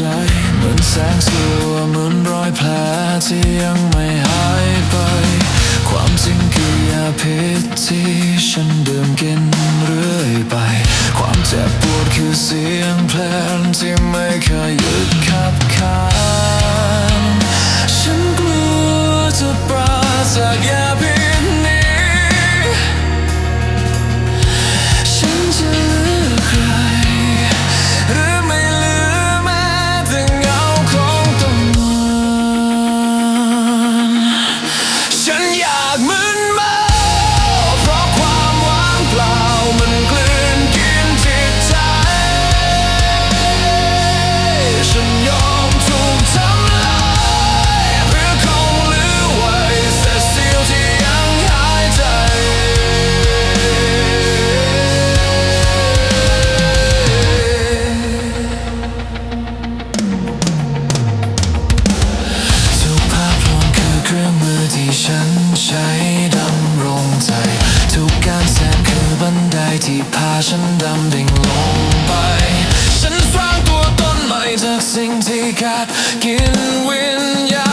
ใจเหมือนแสงสัวเหมือนรอยแผลที่ยังไม่หายไป ความจริงคือยาพิษที่ฉันดื่มกินเรื่อยไป ความเจ็บปวดคือเสียงเพลงที่ไม่เคยหยุดคับคาย ฉันดำดิ่งลงไป ฉันสร้างตัวตนใหม่จากสิ่งที่ขาดกินวิญญาณ